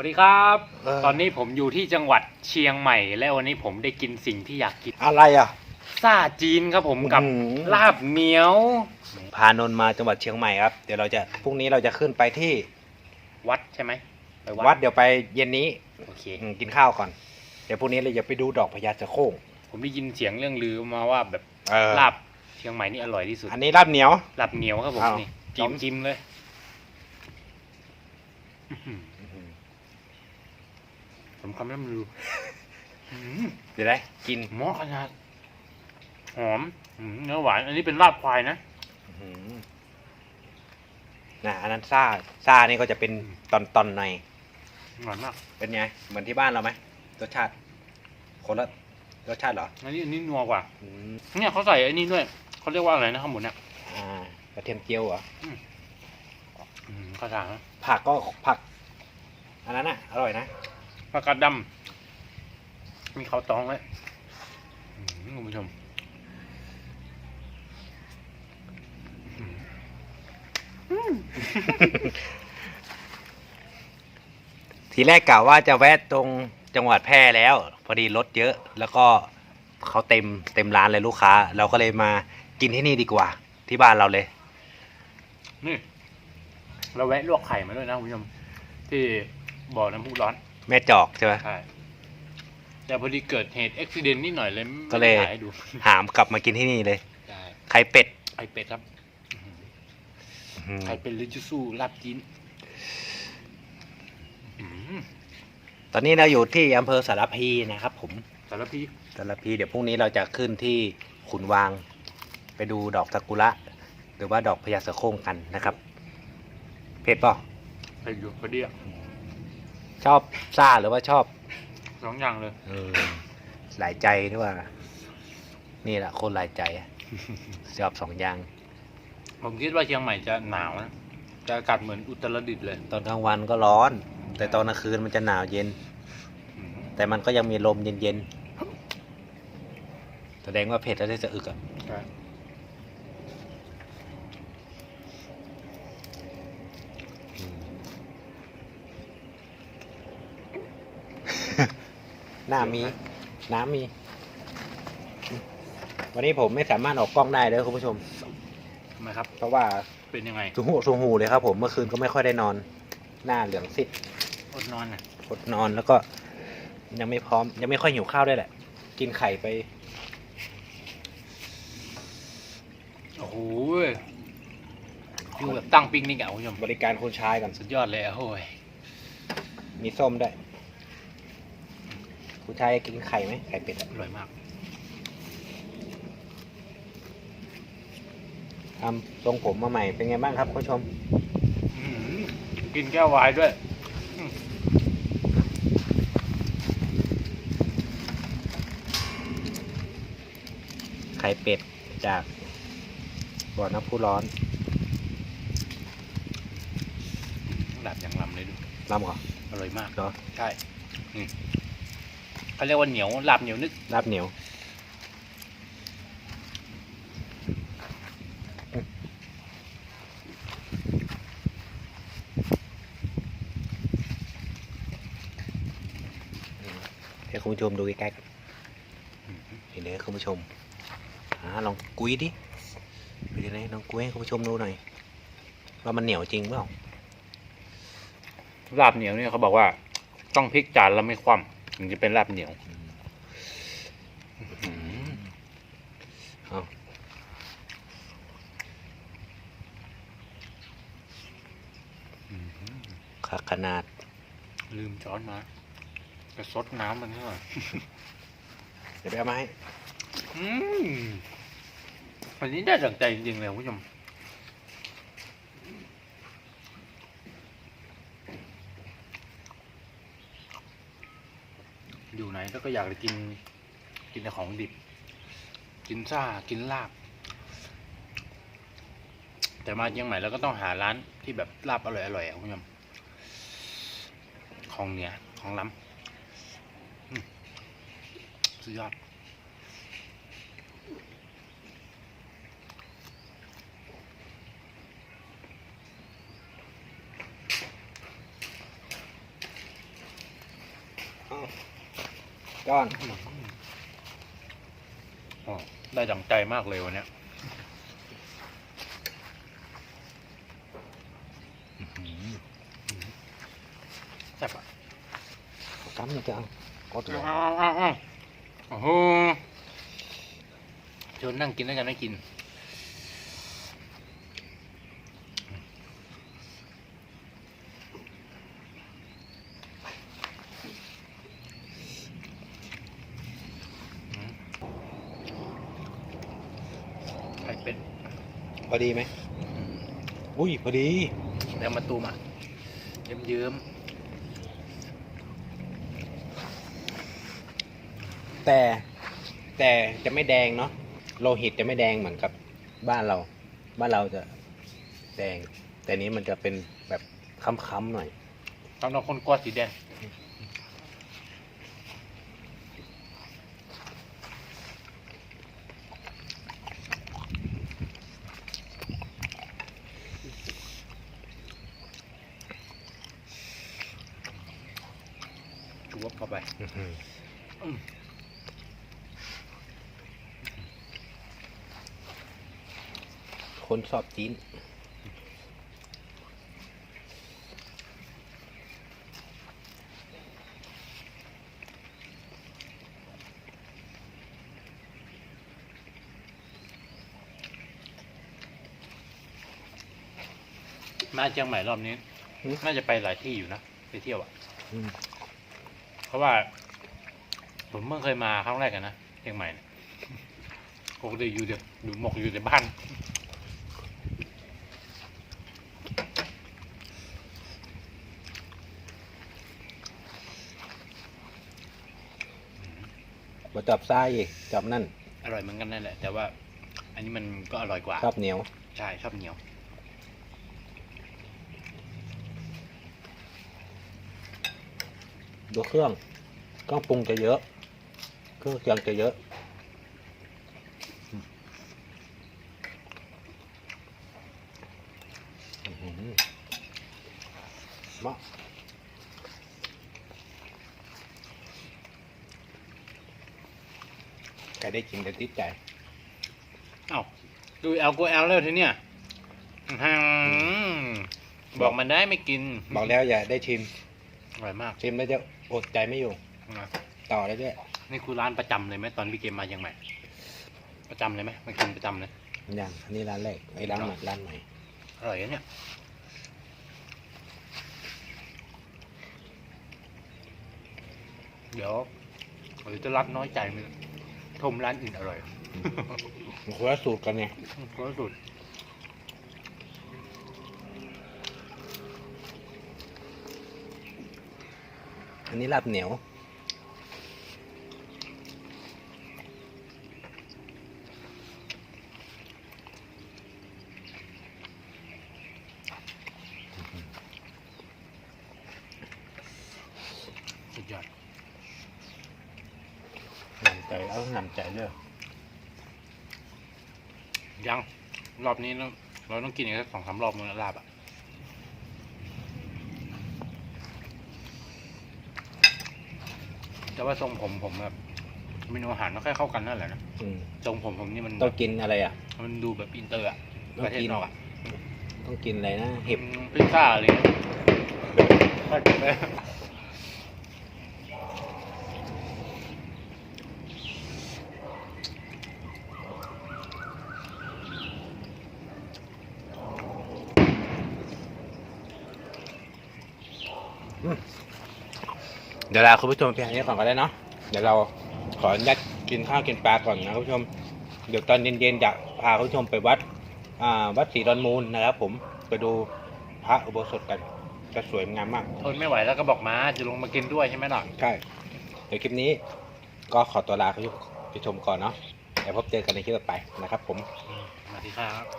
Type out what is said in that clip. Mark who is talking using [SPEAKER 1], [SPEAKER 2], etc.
[SPEAKER 1] วัสดีครับ
[SPEAKER 2] เออ
[SPEAKER 1] ตอนนี้ผมอยู่ที่จังหวัดเชียงใหม่ และวันนี้ผมได้กินสิ่งที่อยากกิน
[SPEAKER 2] อะไรอะ
[SPEAKER 1] ซ่าจีนครับผมกับ
[SPEAKER 2] อื้อหือ
[SPEAKER 1] ลาบเหนียว
[SPEAKER 2] พานนท์มาจังหวัดเชียงใหม่ครับ เดี๋ยวเราจะพรุ่งนี้เราจะขึ้นไปที่
[SPEAKER 1] วัดใช่ไหมไป
[SPEAKER 2] วัดเดี๋ยวไปเย็นนี้
[SPEAKER 1] โอเค
[SPEAKER 2] อืมกินข้าวก่อน เดี๋ยวพรุ่งนี้เราจะไปดูดอกพญาจะโค้ง
[SPEAKER 1] ผมได้ยินเสียงเรื่องลือมาว่าแบบ
[SPEAKER 2] เออ
[SPEAKER 1] ลาบเชียงใหม่นี่อร่อยที่สุด
[SPEAKER 2] อันนี้ลาบเหนียว
[SPEAKER 1] ลาบเหนียวครับผม
[SPEAKER 2] อ้าว
[SPEAKER 1] นี่ จิ้มจิ้มเลยอื้อหือผ มคำน้ำลืออื้อหือ
[SPEAKER 2] เดี๋ยวได้กิน
[SPEAKER 1] เหมาะขนาด หอมอื้อหือเนื้อหวาน อันนี้เป็นลาบควายนะ
[SPEAKER 2] อื้อหือนะอันนั้นซ่าซ่านี่ก็จะเป็นตอนตอนใน
[SPEAKER 1] หวานมาก
[SPEAKER 2] เป็นไงเหมือนที่บ้านเราไหมรสชาติ คนละรสชาติเหรอ
[SPEAKER 1] อันนี้อันนี้นัวกว่า
[SPEAKER 2] อืม
[SPEAKER 1] เนี่ยเขาใส่ไอ้นี่ด้วย เขาเรียกว่าอะไรนะข้างบนเนี่ย
[SPEAKER 2] อ่ากระเทียมเจียวเหรอ
[SPEAKER 1] อืมกระถาง
[SPEAKER 2] ผักก็ผัก อันนั้นอะอร่อยนะ
[SPEAKER 1] ผักกาดดำมีข้าวตองไว้อืมคุณผู้ชมอืม
[SPEAKER 2] ทีแรกกะว่าจะแวะตรงจังหวัดแพร่แล้ว พอดีรถเยอะ แล้วก็เขาเต็มเต็มร้านเลยลูกค้า เราก็เลยมากินที่นี่ดีกว่า ที่บ้านเราเลย
[SPEAKER 1] นี่ เราแวะลวกไข่มาด้วยนะคุณผู้ชมที่บ่อน้ำพุร้อน
[SPEAKER 2] แม่จอกใช่ไหม
[SPEAKER 1] ใช่แต่พอดีเกิดเหตุอุบิเหตุนิดหน่อยเลยไม่
[SPEAKER 2] ก็เลย
[SPEAKER 1] ได้ถ่ายให้ดู
[SPEAKER 2] หามกลับมากินที่นี่เลย
[SPEAKER 1] ใช่
[SPEAKER 2] ไข่เป็ด
[SPEAKER 1] ไข่เป็ดครับ
[SPEAKER 2] อืม
[SPEAKER 1] ไข่เป็ดหรือจูสู้ลาบจีนอืม
[SPEAKER 2] ตอนนี้เราอยู่ที่อำเภอสารพีนะครับ ผม
[SPEAKER 1] สารพี
[SPEAKER 2] สารพีเดี๋ยวพรุ่งนี้เราจะขึ้นที่ขุนวาง ไปดูดอกซากุระ หรือว่าดอกพญาเสือโคร่งกันนะครับ เผ็ดป่ะ
[SPEAKER 1] ไปอยู่พอดีอะ
[SPEAKER 2] ชอบซ่าหรือว่าชอบ
[SPEAKER 1] สองอย่างเลย
[SPEAKER 2] เออหลายใจด้วยว่า นี่แหละคนหลายใจอะชอบสองอย่าง
[SPEAKER 1] ผมคิดว่าเชียงใหม่จะหนาวนะจะอากาศเหมือนอุตรดิตถ์เลย
[SPEAKER 2] ตอนกลางวันก็ร้อน แต่ตอนกลางคืนมันจะหนาวเย็น
[SPEAKER 1] อืม
[SPEAKER 2] แต่มันก็ยังมีลมเย็นๆแสดงว่าเผ็ดแล้วได้จะอึกอะ หน้ามี น้ำมี วันนี้ผมไม่สามารถออกกล้องได้เลยคุณผู้ชม
[SPEAKER 1] ทำไมครับ
[SPEAKER 2] เพราะว่า
[SPEAKER 1] เป็นยังไง
[SPEAKER 2] สูหูสูหูเลยครับผมเมื่อคืนก็ไม่ค่อยได้นอน หน้าเหลืองซิด
[SPEAKER 1] อดนอนน่ะ
[SPEAKER 2] อดนอนแล้วก็ ยังไม่พร้อม ยังไม่ค่อยหิวข้าวด้วยแหละ กินไข่ไป
[SPEAKER 1] โอ้โหคือแบบตั้งปิกนิกอะคุณผู้ชม
[SPEAKER 2] บริการคุณชายก่อน
[SPEAKER 1] สุดยอดเลยอะโอ้ย
[SPEAKER 2] มีส้มด้วย คุณชายกินไข่ไหมไข่เป็ดอะ
[SPEAKER 1] อร่อยมาก
[SPEAKER 2] ทำทรงผมมาใหม่เป็นไงบ้างครับคุณผู้ชม
[SPEAKER 1] อื้อหือกินแก้ววายด้วย
[SPEAKER 2] ไข่เป็ดจากบ่อน้ำพุร้อน
[SPEAKER 1] หลับอย่างลำเลยดู
[SPEAKER 2] ลำก่อน
[SPEAKER 1] อร่อยมาก
[SPEAKER 2] เนาะ
[SPEAKER 1] ใช่อืม เขาเรียกว่าเหนียวหลับเหนียวนึก
[SPEAKER 2] ลาบเหนียว ให้คุณผู้ชมดูใกล้ๆกันเห็นไหมคุณผู้ชมอ่าลองกุยดิเป็นยังไงลองกุยให้คุณผู้ชมดูหน่อยว่ามันเหนียวจริงเปล่า
[SPEAKER 1] ลาบเหนียวเนี่ยเขาบอกว่า ต้องพลิกจานแล้วไม่คว่ำ ถึงจะเป็นลาบเหนียว
[SPEAKER 2] เอาขาขนาด
[SPEAKER 1] ลืมช้อนมาจะซดน้ำมันเท่าไหร่
[SPEAKER 2] เดี๋ยวไปเอามาให้
[SPEAKER 1] อืมวันนี้ได้ดังใจจริงๆเลยคุณผู้ชม อยู่ไหนก็อยากจะกินกินแต่ของดิบ กินซ่ากินลาบ แต่มาเชียงใหม่แล้วก็ต้องหาร้านที่แบบลาบอร่อยๆอะคุณผู้ชมของเหนือของล้ำสุดยอด
[SPEAKER 2] ก้อน
[SPEAKER 1] อ๋อได้ดังใจมากเลยวันเนี้ยแซ่บอะ
[SPEAKER 2] กำมันจะเอากดเลย
[SPEAKER 1] เอาเอาเอาโอ้โหชวนนั่งกินด้วยกันไม่กิน ไข่เป็ด
[SPEAKER 2] พอดีไหมอุ้ยพอดี
[SPEAKER 1] แล้วมาตูมอะเยิ้มเยิ้ม
[SPEAKER 2] แต่แต่จะไม่แดงเนาะโลหิตจะไม่แดงเหมือนกับบ้านเรา บ้านเราจะแดง แต่นี้มันจะเป็นแบบค้ำๆหน่อย
[SPEAKER 1] ๆตอนเราคนกลัวสีแดง ชูบเข้าไปอืม
[SPEAKER 2] คนสอบจีน
[SPEAKER 1] มาเชียงใหม่รอบนี้
[SPEAKER 2] อืม
[SPEAKER 1] น่าจะไปหลายที่อยู่นะ ไปเที่ยวอะ
[SPEAKER 2] อืม
[SPEAKER 1] เพราะว่า ผมเพิ่งเคยมาครั้งแรกกันนะเชียงใหม่เนี่ยปกติอยู่เดี๋ยวอยู่หมกอยู่แต่บ้าน
[SPEAKER 2] มาจับไส้อีกจับนั่น
[SPEAKER 1] อร่อยเหมือนกันนั่นแหละ แต่ว่า อันนี้มันก็อร่อยกว่า
[SPEAKER 2] ชอบเหนียว
[SPEAKER 1] ใช่ ชอบเหนียว
[SPEAKER 2] ดูเครื่องเครื่องปรุงจะเยอะ เครื่องเคียงจะเยอะอืมอื้อหือมาใครได้กินจะติดใจ
[SPEAKER 1] เอ้าดูแอลกูแอลแล้วทีเนี้ยอื้อหือบอกมันได้ไม่กิน
[SPEAKER 2] บอกแล้วอย่าได้ชิม
[SPEAKER 1] อร่อยมาก
[SPEAKER 2] ชิมแล้วจะ อดใจไม่อยู่
[SPEAKER 1] นะ
[SPEAKER 2] ต่อได้ด้วย
[SPEAKER 1] นี่คือร้านประจำเลยไหมตอนพี่เกมมาเชียงใหม่ ประจำเลยไหมมากินประจำเลย
[SPEAKER 2] อย่างอันนี้ร้านแรกไอ้ร้านใหม่ร้านใหม่
[SPEAKER 1] อร่อยนะเนี่ยเดี๋ยวเดี๋ยวจะรับน้อยใจมันชมร้านอื่นอร่อย
[SPEAKER 2] มันคนละสูตรกันไง
[SPEAKER 1] ก็สุด
[SPEAKER 2] อันนี้ลาบเหนียว
[SPEAKER 1] สุดยอด
[SPEAKER 2] หนำใจเอาหนำใจเด้อ
[SPEAKER 1] ยัง รอบนี้เราเราต้องกินอีกสักสองสามรอบมือลาบอะ แต่ว่าทรงผมผมแบบเมนูอาหารไม่ค่อยเข้ากันนั่นแหละนะ
[SPEAKER 2] อืม
[SPEAKER 1] ทรงผมผมนี่มัน
[SPEAKER 2] ต้องกินอะไรอะ
[SPEAKER 1] มันดูแบบอินเตอร์อะ
[SPEAKER 2] ต้อง
[SPEAKER 1] ประเทศ
[SPEAKER 2] กิน
[SPEAKER 1] นอกอะ
[SPEAKER 2] ต้องกินอะไรนะเห็บ
[SPEAKER 1] พิซซ่าอะไรเงี้ยถ้ากินไป
[SPEAKER 2] เดี๋ยวลาคุณผู้ชมเพียงนี้ก่อนก็ได้เนาะเดี๋ยวเราขออนุญาตกินข้าวกินปลาก่อนนะคุณผู้ชมเดี๋ยวตอนเย็นๆจะพาคุณผู้ชมไปวัดอ่าวัดศรีดอนมูลนะครับ ผมไปดูพระอุโบสถกันจะสวยงามมาก
[SPEAKER 1] ทนไม่ไหวแล้วก็บอกมาจะลงมากินด้วยใช่ไหมล่ะ
[SPEAKER 2] ใช่เดี๋ยวคลิปนี้ก็ขอตัวลาคุณผู้ชมก่อนเนาะเดี๋ยวพบเจอกันในคลิปต่อไปนะครับ ผม
[SPEAKER 1] สวัสดีครับ